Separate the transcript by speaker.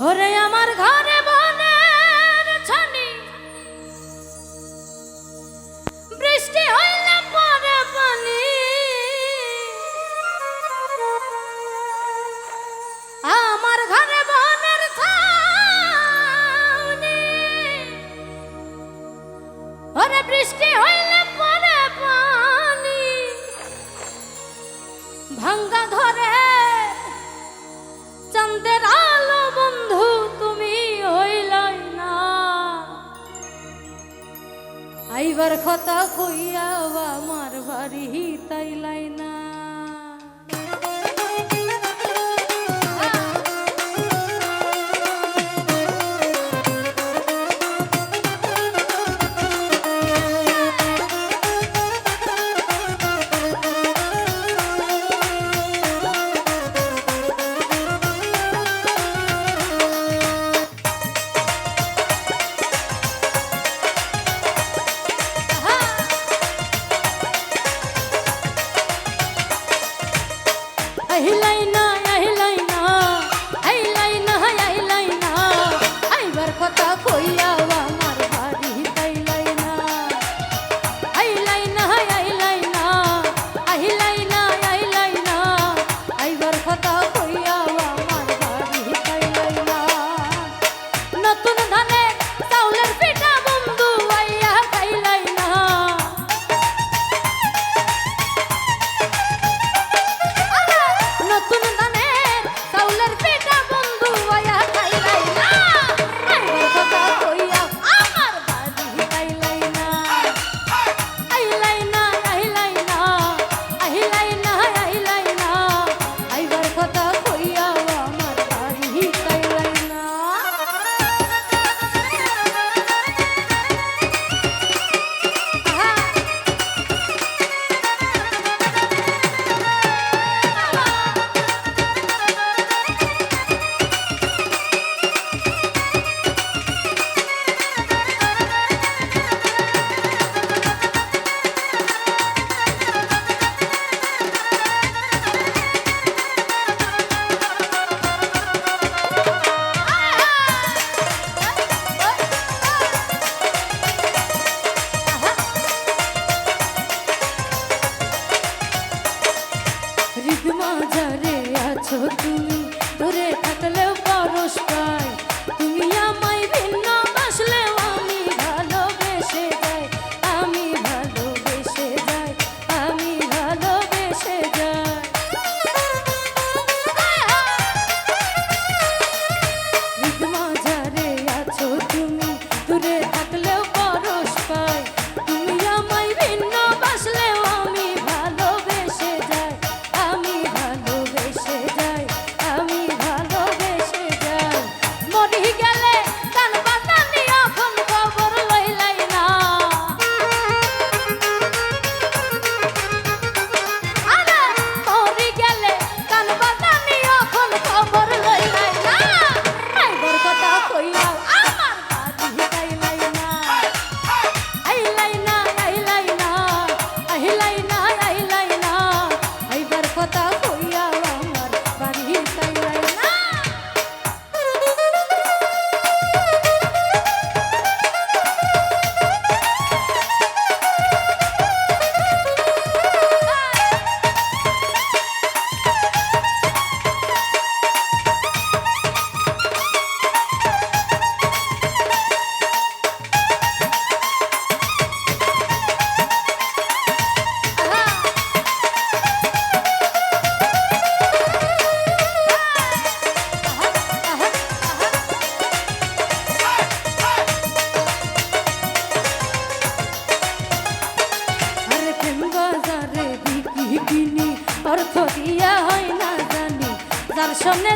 Speaker 1: ওরে আমার ঘরে বনের ছানি। বৃষ্টি হইলে পরে পানি আমার ঘরে বনের ছানি। ওরে বৃষ্টি হইলে পরে পানি ভাঙ্গা ঘরে চন্দ্রা যাইবার কথা কইয়া আমার বাড়ি তাই লাইনা। তুমি দূরে থাকলেও পরশ তুমি আমার দর্শনে